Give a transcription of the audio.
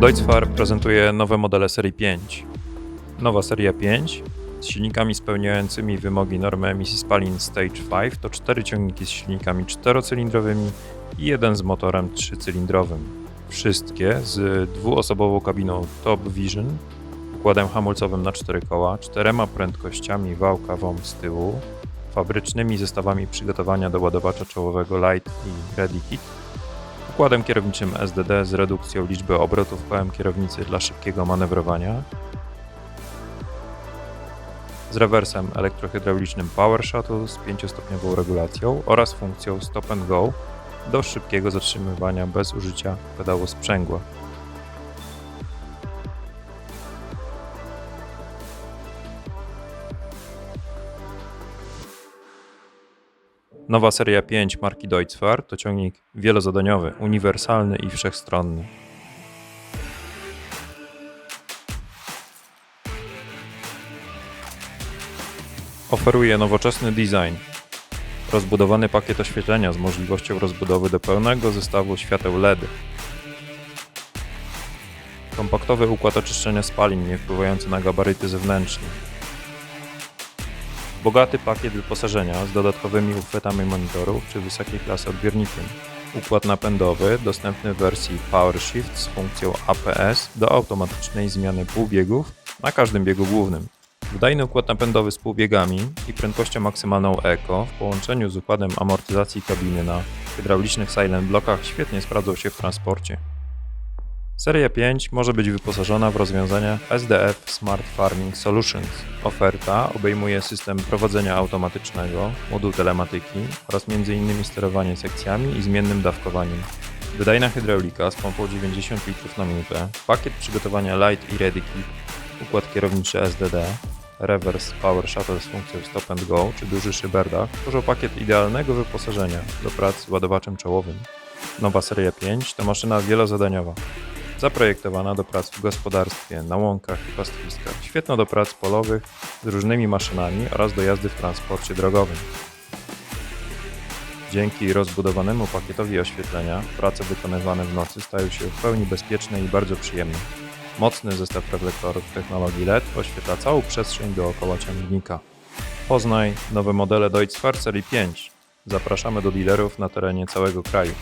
Deutz-Fahr prezentuje nowe modele serii 5. Nowa seria 5 z silnikami spełniającymi wymogi normy emisji spalin Stage 5 to cztery ciągniki z silnikami czterocylindrowymi i jeden z motorem trzycylindrowym. Wszystkie z dwuosobową kabiną Top Vision, układem hamulcowym na cztery koła, czterema prędkościami wałka WOM z tyłu, fabrycznymi zestawami przygotowania do ładowacza czołowego Light i Ready Kit, układem kierowniczym SDD z redukcją liczby obrotów kołem kierownicy dla szybkiego manewrowania, z rewersem elektrohydraulicznym Power Shuttle z 5-stopniową regulacją oraz funkcją Stop and Go do szybkiego zatrzymywania bez użycia pedału sprzęgła. Nowa seria 5 marki Deutz-Fahr to ciągnik wielozadaniowy, uniwersalny i wszechstronny. Oferuje nowoczesny design, rozbudowany pakiet oświetlenia z możliwością rozbudowy do pełnego zestawu świateł LED, kompaktowy układ oczyszczenia spalin nie wpływający na gabaryty zewnętrzne, bogaty pakiet wyposażenia z dodatkowymi uchwytami monitorów czy wysokiej klasy odbiornikiem, układ napędowy dostępny w wersji PowerShift z funkcją APS do automatycznej zmiany półbiegów na każdym biegu głównym. Wydajny układ napędowy z półbiegami i prędkością maksymalną Eco w połączeniu z układem amortyzacji kabiny na hydraulicznych silent blockach świetnie sprawdzą się w transporcie. Seria 5 może być wyposażona w rozwiązania SDF Smart Farming Solutions. Oferta obejmuje system prowadzenia automatycznego, moduł telematyki oraz m.in. sterowanie sekcjami i zmiennym dawkowaniem. Wydajna hydraulika z pompą 90 litrów na minutę, pakiet przygotowania Light i Ready Kit, układ kierowniczy SDD, reverse power shuttle z funkcją stop and go czy duży szyberdach tworzą pakiet idealnego wyposażenia do prac z ładowaczem czołowym. Nowa seria 5 to maszyna wielozadaniowa, zaprojektowana do prac w gospodarstwie, na łąkach i pastwiskach, świetna do prac polowych z różnymi maszynami oraz do jazdy w transporcie drogowym. Dzięki rozbudowanemu pakietowi oświetlenia prace wykonywane w nocy stają się w pełni bezpieczne i bardzo przyjemne. Mocny zestaw reflektorów technologii LED oświetla całą przestrzeń dookoła ciągnika. Poznaj nowe modele Deutz-Fahr Serii 5. Zapraszamy do dealerów na terenie całego kraju.